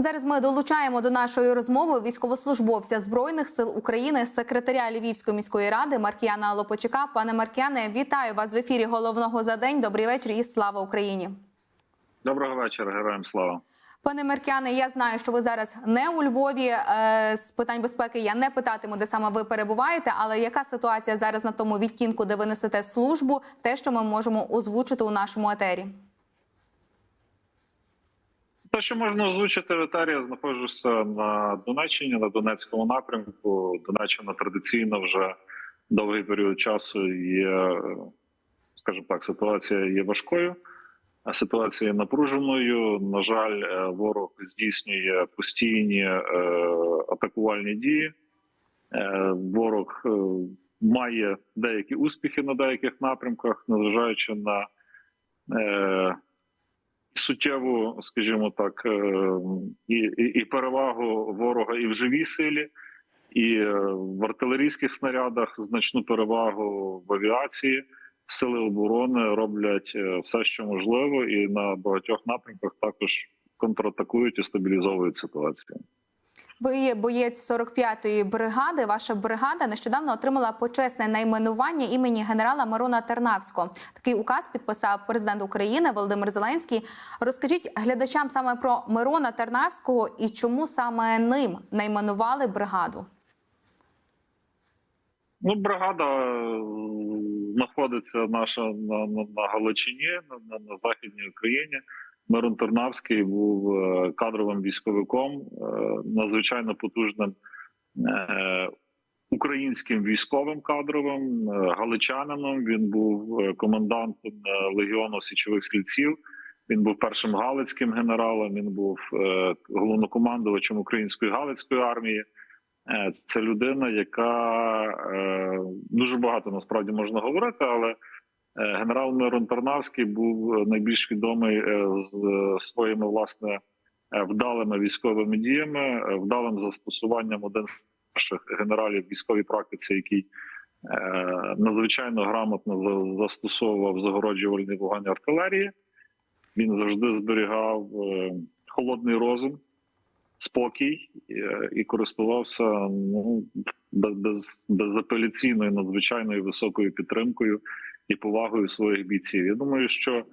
Зараз ми долучаємо до нашої розмови військовослужбовця збройних сил України, секретаря Львівської міської ради Маркіяна Лопочука. Пане Маркіяне, вітаю вас в ефірі головного за день. Добрий вечір і слава Україні. Доброго вечора, героям слава. Пане Меркяне, я знаю, що ви зараз не у Львові е, з питань безпеки. Я не питатиму, де саме ви перебуваєте. Але яка ситуація зараз на тому відтінку, де ви несете службу? Те, що ми можемо озвучити у нашому етері? Те, що можна озвучити в етері, я знаходжуся на Донеччині, на Донецькому напрямку. Донеччина традиційно вже довгий період часу є, скажімо так, ситуація є важкою, а ситуація є напруженою. На жаль, е, ворог здійснює постійні е, атакувальні дії. Е, Ворог має деякі успіхи на деяких напрямках, незважаючи на суттєву, скажімо так, е, і, і, і перевагу ворога і в живій силі, і е, в артилерійських снарядах значну перевагу в авіації. Сили оборони роблять е, все, що можливо, і на багатьох напрямках також контратакують і стабілізовують ситуацію. Ви боєць 45-ї бригади. Ваша бригада нещодавно отримала почесне найменування імені генерала Мирона Тернавського. Такий указ підписав президент України Володимир Зеленський. Розкажіть глядачам саме про Мирона Тернавського і чому саме ним найменували бригаду. Ну, бригада е, знаходиться наша на, на, на Галичині, на, на, на Західній Україні. Мирон Тернавський був е, кадровим військовиком, е, надзвичайно потужним е, українським військовим кадровим, галичанином. Він був комендантом е, легіону січових стрільців. Він був першим галицьким генералом. Він був головнокомандувачем української галицької армії. Це людина, яка дуже багато насправді можна говорити, але генерал Мирон Тарнавський був найбільш відомий е, з своїми власне е, вдалими військовими діями, е, вдалим застосуванням один з перших генералів військовій практиці, який е, надзвичайно грамотно застосовував загороджувальний вогонь артилерії. Він завжди зберігав е, холодний розум спокій е, і користувався ну без безапеляційною надзвичайною високою підтримкою і повагою своїх бійців. Я думаю, що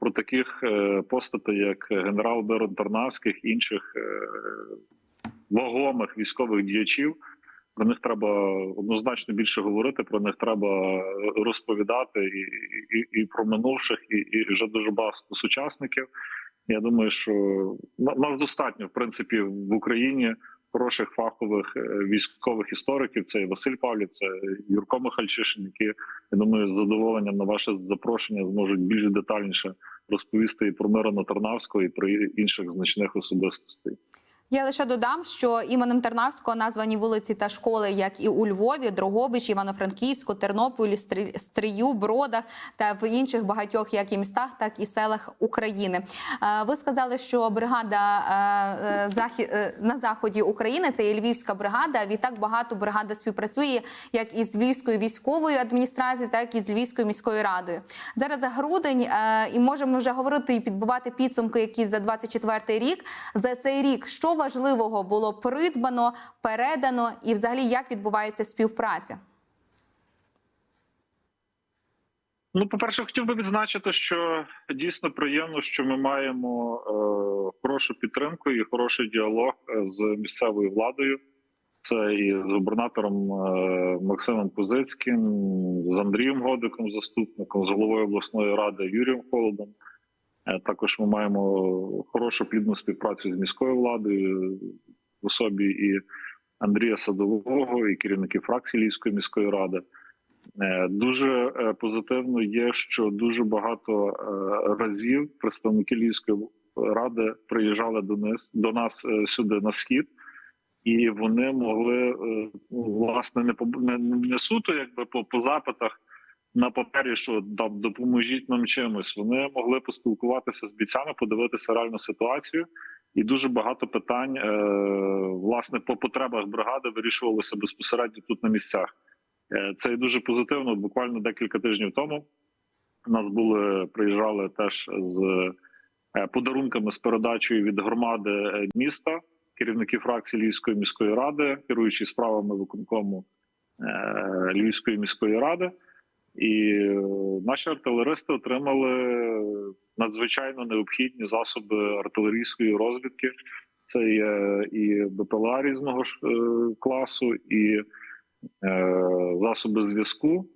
про таких е, постатей, як генерал Берон Тарнавських, інших е, вагомих військових діячів. Про них треба однозначно більше говорити. Про них треба розповідати і, і, і про минувших, і, і вже дуже багато сучасників. Я думаю, що на- нас достатньо в принципі в Україні хороших фахових е, військових істориків. Це і Василь Павлів, це Юрко Михальчишин, які я думаю, з задоволенням на ваше запрошення зможуть більш детальніше розповісти і про Мирона Тарнавського, і про інших значних особистостей. Я лише додам, що іменем Тернавського названі вулиці та школи, як і у Львові, Дрогобичі, Івано-Франківську, Тернополі, Стрі- Стрию, Бродах та в інших багатьох як і містах, так і селах України. Е, Ви сказали, що бригада е, е, на заході України це є Львівська бригада. Відтак багато бригада співпрацює як із Львівською військовою адміністрацією, так і з Львівською міською радою. Зараз грудень і можемо вже говорити і підбивати підсумки, які за 24 рік. За цей рік що важливого було придбано, передано, і взагалі як відбувається співпраця? Ну, по-перше, хотів би відзначити, що дійсно приємно, що ми маємо е, хорошу підтримку і хороший діалог е, з місцевою владою. Це і з губернатором е, Максимом Кузицьким, з Андрієм Годиком, заступником, з головою обласної ради Юрієм Холодом. Е, також ми маємо хорошу плідну співпрацю з міською владою в особі і Андрія Садового, і керівників фракції Львівської міської ради. Е, Дуже е, позитивно є, що дуже багато е, разів представники Львівської ради приїжджали до нас до нас е, сюди на схід, і вони могли е, ну, власне не по не, не суто, якби по, по запитах на папері, що да, допоможіть нам чимось. Вони могли поспілкуватися з бійцями, подивитися реальну ситуацію, і дуже багато питань е, власне по потребах бригади вирішувалося безпосередньо тут на місцях. Е, Це і дуже позитивно. Буквально декілька тижнів тому у нас були приїжджали теж з е, подарунками з передачею від громади е, міста, керівників фракції Львівської міської ради, керуючи справами виконкому е, Львівської міської ради. І е, наші артилеристи отримали надзвичайно необхідні засоби артилерійської розвідки. Це є і БПЛА різного е, класу, і е, засоби зв'язку.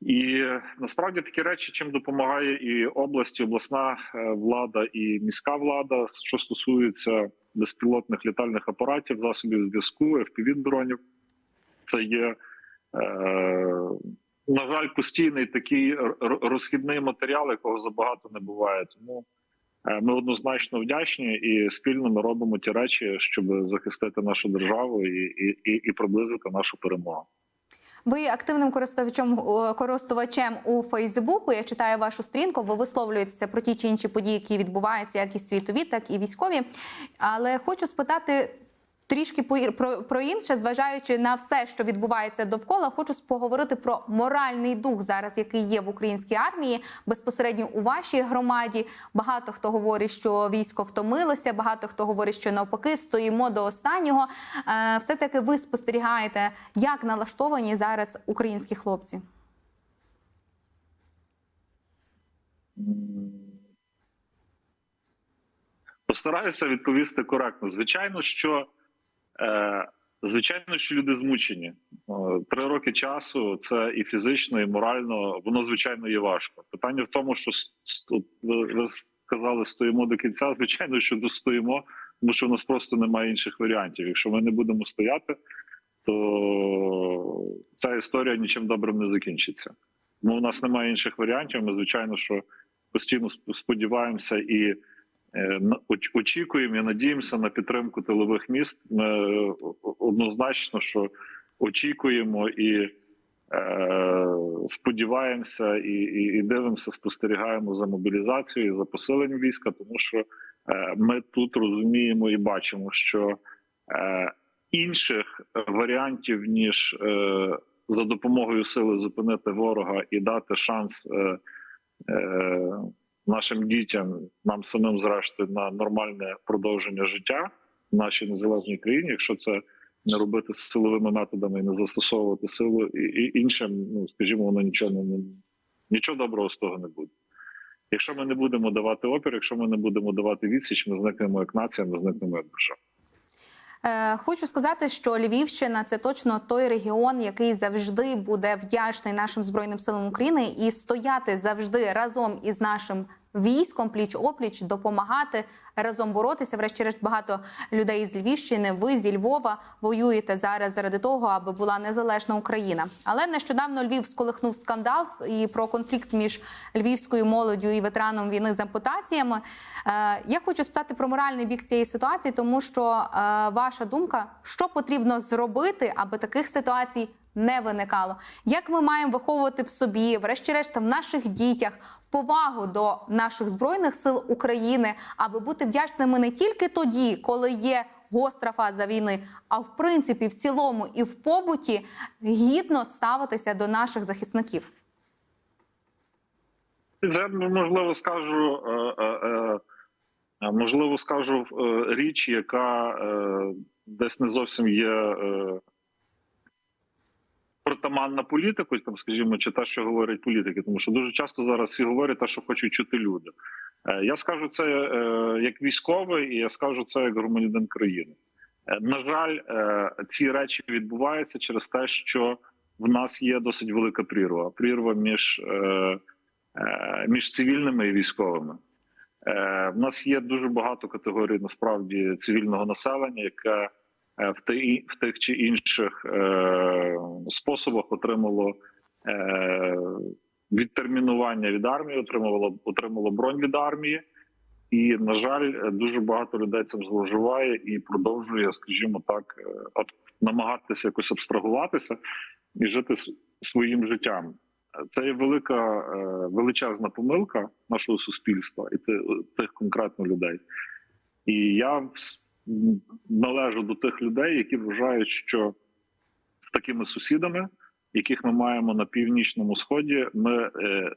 І насправді такі речі, чим допомагає і область, і обласна влада, і міська влада, що стосується безпілотних літальних апаратів, засобів зв'язку, fpv дронів це є, на жаль, постійний такий розхідний матеріал, якого забагато не буває. Тому е, ми однозначно вдячні і спільно ми робимо ті речі, щоб захистити нашу державу і, і, і, приблизити нашу перемогу. Ви активним користувачем користувачем у Фейсбуку. Я читаю вашу сторінку. Ви висловлюєтеся про ті чи інші події, які відбуваються, як і світові, так і військові. Але хочу спитати. Трішки про, інше, зважаючи на все, що відбувається довкола, хочу поговорити про моральний дух зараз, який є в українській армії, безпосередньо у вашій громаді. Багато хто говорить, що військо втомилося, багато хто говорить, що навпаки стоїмо до останнього. Е, все таки ви спостерігаєте, як налаштовані зараз українські хлопці. Постараюся відповісти коректно. Звичайно, що звичайно, що люди змучені. Е, Три роки часу це і фізично, і морально. Воно звичайно є важко. Питання в тому, що ви, сказали, стоїмо до кінця. Звичайно, що достоїмо, тому що у нас просто немає інших варіантів. Якщо ми не будемо стояти, то ця історія нічим добрим не закінчиться. Тому у нас немає інших варіантів. Ми звичайно, що постійно сподіваємося і е, очікуємо і надіємося на підтримку тилових міст. Ми е, однозначно, що очікуємо і е, сподіваємося, і, і, і дивимося, спостерігаємо за мобілізацією, за посиленням війська, тому що е, ми тут розуміємо і бачимо, що е, інших варіантів ніж е, за допомогою сили зупинити ворога і дати шанс. Е, е, нашим дітям, нам самим зрештою на нормальне продовження життя в нашій незалежній країні, якщо це не робити силовими методами і не застосовувати силу і, і іншим, ну скажімо, воно нічого не нічого доброго з того не буде. Якщо ми не будемо давати опір, якщо ми не будемо давати відсіч, ми зникнемо як нація, ми зникнемо як держава. Е, Хочу сказати, що Львівщина це точно той регіон, який завжди буде вдячний нашим збройним силам України і стояти завжди разом із нашим військом, пліч опліч, допомагати разом боротися. Врешті-решт багато людей з Львівщини. Ви зі Львова воюєте зараз заради того, аби була незалежна Україна. Але нещодавно Львів сколихнув скандал і про конфлікт між львівською молоддю і ветераном війни з ампутаціями. Е, Я хочу спитати про моральний бік цієї ситуації, тому що е, ваша думка, що потрібно зробити, аби таких ситуацій не виникало. Як ми маємо виховувати в собі, врешті-решт, в наших дітях повагу до наших збройних сил України, аби бути вдячними не тільки тоді, коли є гостра фаза війни, а в принципі, в цілому і в побуті гідно ставитися до наших захисників. Це можливо скажу, е, е, е, можливо, скажу річ, яка десь не зовсім є притаманна політику, там, скажімо, чи те, що говорять політики, тому що дуже часто зараз всі говорять те, що хочуть чути люди. Е, Я скажу це е, як військовий, і я скажу це як громадянин країни. Е, На жаль, ці речі відбуваються через те, що в нас є досить велика прірва. Прірва між між цивільними і військовими. В нас є дуже багато категорій насправді цивільного населення, яке в ти- в тих чи інших е, способах отримало е, відтермінування від армії, отримувало отримало бронь від армії. І на жаль, е, дуже багато людей цим зловживає і продовжує, скажімо так, е, намагатися якось абстрагуватися і жити своїм життям. Це є велика е, величезна помилка нашого суспільства і ти- тих конкретно людей. І я належу до тих людей, які вважають, що з такими сусідами яких ми маємо на північному сході, ми е,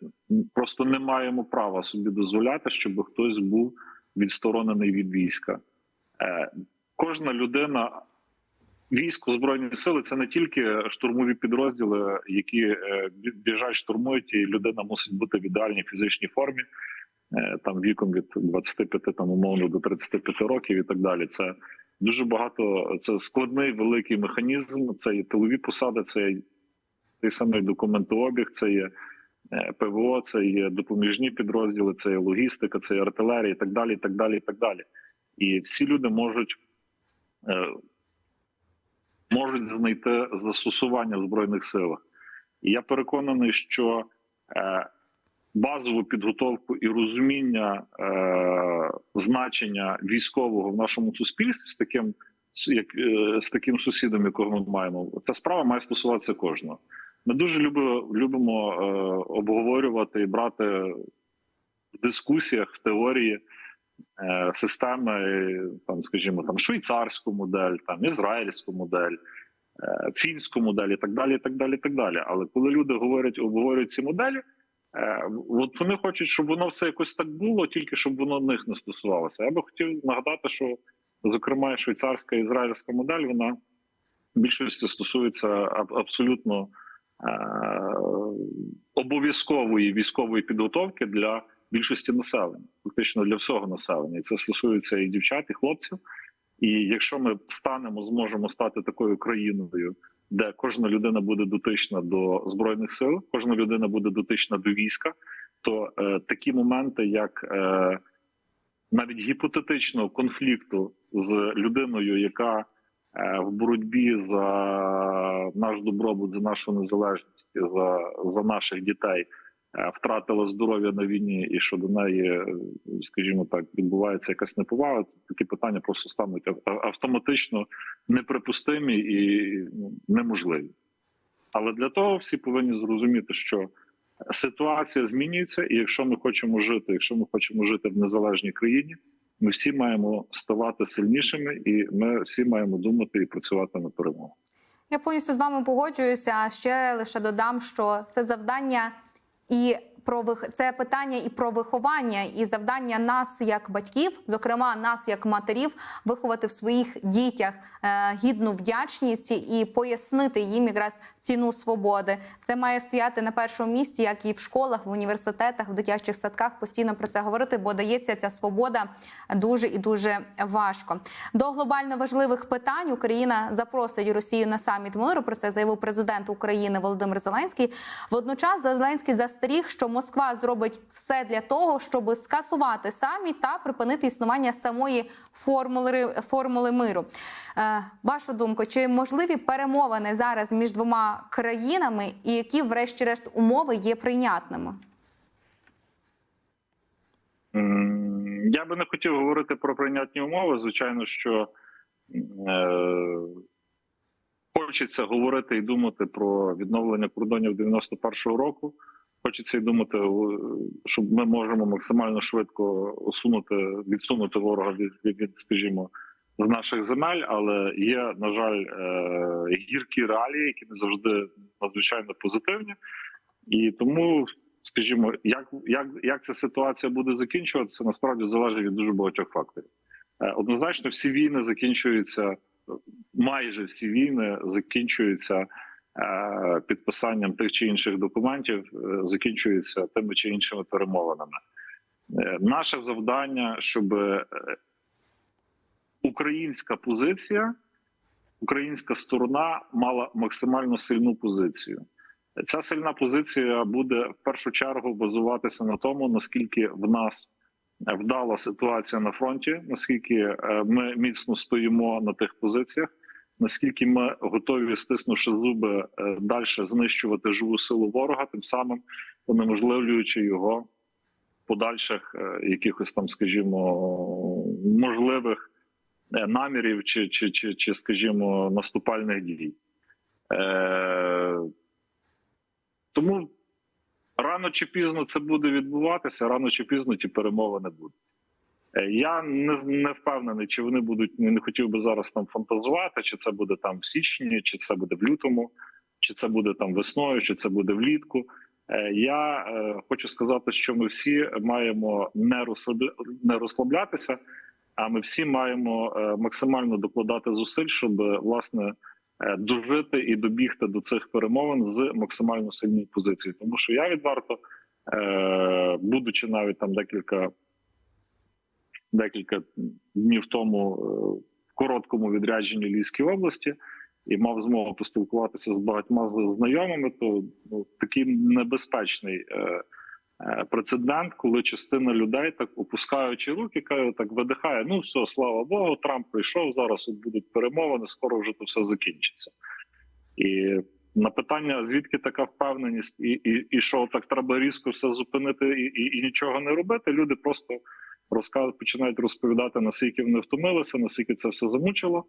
просто не маємо права собі дозволяти, щоб хтось був відсторонений від війська. Е, кожна людина. Військо збройні сили це не тільки штурмові підрозділи, які е, біжать, штурмують, і людина мусить бути в ідеальній фізичній формі, там віком від 25 там умовно до 35 років і так далі. Це дуже багато. Це складний великий механізм. Це є тилові посади, це є той самий документообіг, це є е, ПВО, це є допоміжні підрозділи, це є логістика, це є артилерія, і так далі. І так далі, і так далі. І всі люди можуть. е, Можуть знайти застосування в збройних силах, і я переконаний, що е, базову підготовку і розуміння е, значення військового в нашому суспільстві з таким як е, з таким сусідом, якого ми маємо, ця справа має стосуватися кожного. Ми дуже любимо, любимо е, обговорювати і брати в дискусіях в теорії е, системи, там, скажімо, там швейцарську модель, там ізраїльську модель. е, Фінську модель і так далі, і так далі, і так далі. Але коли люди говорять, обговорюють ці моделі, От вони хочуть, щоб воно все якось так було, тільки щоб воно них не стосувалося. Я би хотів нагадати, що зокрема швейцарська і ізраїльська модель вона в більшості стосується абсолютно е- обов'язкової військової підготовки для більшості населення, фактично для всього населення. І це стосується і дівчат, і хлопців. І якщо ми станемо, зможемо стати такою країною, де кожна людина буде дотична до збройних сил, кожна людина буде дотична до війська, то е, такі моменти, як е, навіть гіпотетичного конфлікту з людиною, яка е, в боротьбі за наш добробут, за нашу незалежність, за, за наших дітей. Е, Втратила здоров'я на війні, і що до неї, е, скажімо так, відбувається якась неповага. Такі питання просто стануть автоматично неприпустимі і ну, неможливі. Але для того всі повинні зрозуміти, що ситуація змінюється, і якщо ми хочемо жити, якщо ми хочемо жити в незалежній країні, ми всі маємо ставати сильнішими, і ми всі маємо думати і працювати на перемогу. Я повністю з вами погоджуюся. Ще лише додам, що це завдання і про вих... це питання і про виховання, і завдання нас як батьків, зокрема нас як матерів, виховати в своїх дітях е, гідну вдячність і пояснити їм якраз ціну свободи. Це має стояти на першому місці, як і в школах, в університетах, в дитячих садках. Постійно про це говорити, бо дається ця свобода дуже і дуже важко. До глобально важливих питань Україна запросить Росію на саміт миру. Про це заявив президент України Володимир Зеленський. Водночас Зеленський застеріг, що Москва зробить все для того, щоб скасувати саміт та припинити існування самої формули формули миру. Е, вашу думку, чи можливі перемовини зараз між двома країнами, і які, врешті-решт, умови є прийнятними? Я би не хотів говорити про прийнятні умови. Звичайно, що е, хочеться говорити і думати про відновлення кордонів 91-го року. Хочеться і думати, щоб ми можемо максимально швидко усунути, відсунути ворога від, від, від скажімо, з наших земель, але є, на жаль, е, гіркі реалії, які не завжди надзвичайно позитивні, і тому скажімо, як, як, як ця ситуація буде закінчуватися, насправді залежить від дуже багатьох факторів. Е, Однозначно, всі війни закінчуються, майже всі війни закінчуються підписанням тих чи інших документів, е, закінчуються тими чи іншими перемовинами. Е, Наше завдання, щоб е, українська позиція, українська сторона мала максимально сильну позицію. Ця сильна позиція буде в першу чергу базуватися на тому, наскільки в нас вдала ситуація на фронті, наскільки е, ми міцно стоїмо на тих позиціях, наскільки ми готові, стиснувши зуби, е, далі знищувати живу силу ворога, тим самим унеможливлюючи його подальших е, якихось там, скажімо, можливих е, намірів чи, чи, чи, чи скажімо, наступальних дій. Е, тому рано чи пізно це буде відбуватися, рано чи пізно ті перемовини будуть. Е, Я не, не впевнений, чи вони будуть, не хотів би зараз там фантазувати, чи це буде там в січні, чи це буде в лютому. чи це буде там весною, чи це буде влітку. Е, Я е, хочу сказати, що ми всі маємо не розслабля- не розслаблятися, а ми всі маємо максимально докладати зусиль, щоб власне дожити і добігти до цих перемовин з максимально сильної позиції. Тому що я відверто, будучи навіть там декілька декілька днів тому е, в короткому відрядженні Львівській області і мав змогу поспілкуватися з багатьма знайомими, то ну, такий небезпечний е, е, прецедент, коли частина людей так опускаючи руки, так видихає. Ну все, слава Богу, Трамп прийшов. Зараз от будуть перемовини, скоро вже то все закінчиться. І на питання, звідки така впевненість, і, і, і що так треба різко все зупинити і, і, і нічого не робити. Люди просто розказ починають розповідати, наскільки вони втомилися, наскільки це все замучило,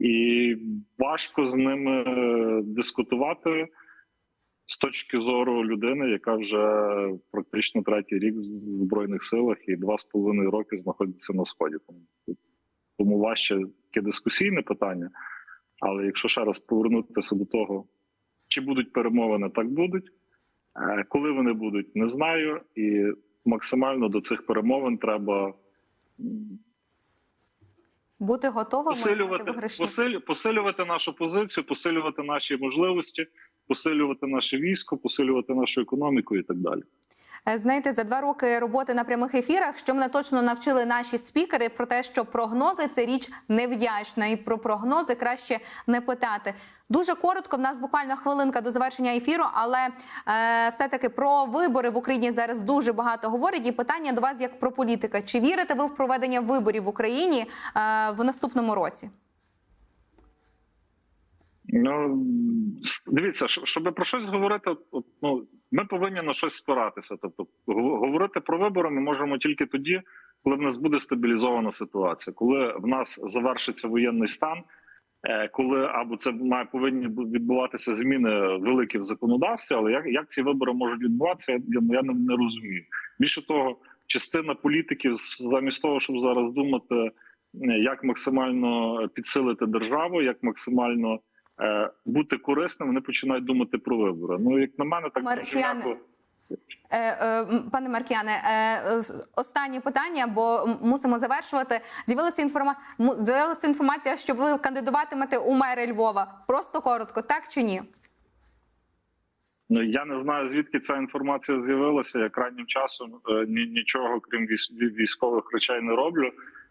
і важко з ними е, дискутувати з точки зору людини, яка вже практично третій рік в збройних силах і два з половиною роки знаходиться на сході. Тому, важче таке дискусійне питання. Але якщо ще раз повернутися до того, чи будуть перемовини, так будуть. Е, Коли вони будуть, не знаю. І максимально до цих перемовин треба Бути готовими посилювати, посилю, посилювати нашу позицію, посилювати наші можливості, посилювати наше військо, посилювати нашу економіку і так далі. Е, Знаєте, за два роки роботи на прямих ефірах, що мене точно навчили наші спікери про те, що прогнози це річ невдячна, і про прогнози краще не питати. Дуже коротко. В нас буквально хвилинка до завершення ефіру, але е, все-таки про вибори в Україні зараз дуже багато говорять. І питання до вас як про політика: чи вірите ви в проведення виборів в Україні е, в наступному році? Ну дивіться, щоб про щось говорити, ну ми повинні на щось спиратися. Тобто, гов- говорити про вибори ми можемо тільки тоді, коли в нас буде стабілізована ситуація, коли в нас завершиться воєнний стан, е, коли або це має повинні бу- відбуватися зміни великі в законодавстві. Але як, як ці вибори можуть відбуватися, я, я, не, не розумію. Більше того, частина політиків замість того, щоб зараз думати, е, як максимально підсилити державу, як максимально бути корисним, вони починають думати про вибори. Ну як на мене, так Маркіян, дуже. Е, е, Пане Маркіяне, е, е, останнє питання, бо мусимо завершувати. З'явилася інформа... з'явилася інформація, що ви кандидуватимете у мери Львова. Просто коротко, так чи ні? Ну я не знаю звідки ця інформація з'явилася. Я крайнім часом е, ні, нічого крім військ- військових речей не роблю.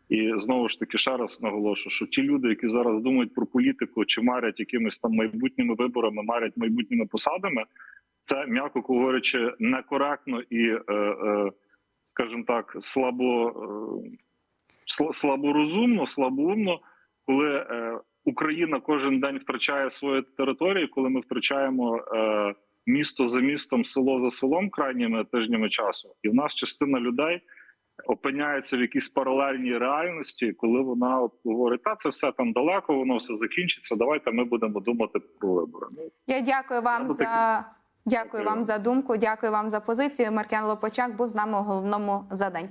І знову ж таки ще раз наголошую, що ті люди, які зараз думають про політику чи марять якимись там майбутніми виборами, марять майбутніми посадами, це м'яко говорячи некоректно і, е, е, скажімо так, слабо е, слаборозумно, слабоумно, коли е, Україна кожен день втрачає свої території, коли ми втрачаємо е, місто за містом, село за селом крайніми тижнями часу, і в нас частина людей опиняється в якійсь паралельній реальності, коли вона от говорить: та це все там далеко, воно все закінчиться. Давайте ми будемо думати про вибори. Ну Я дякую вам Я за. Дякую Дякую вам за думку. Дякую вам за позицію. Маркян Лопачак був з нами у головному за день.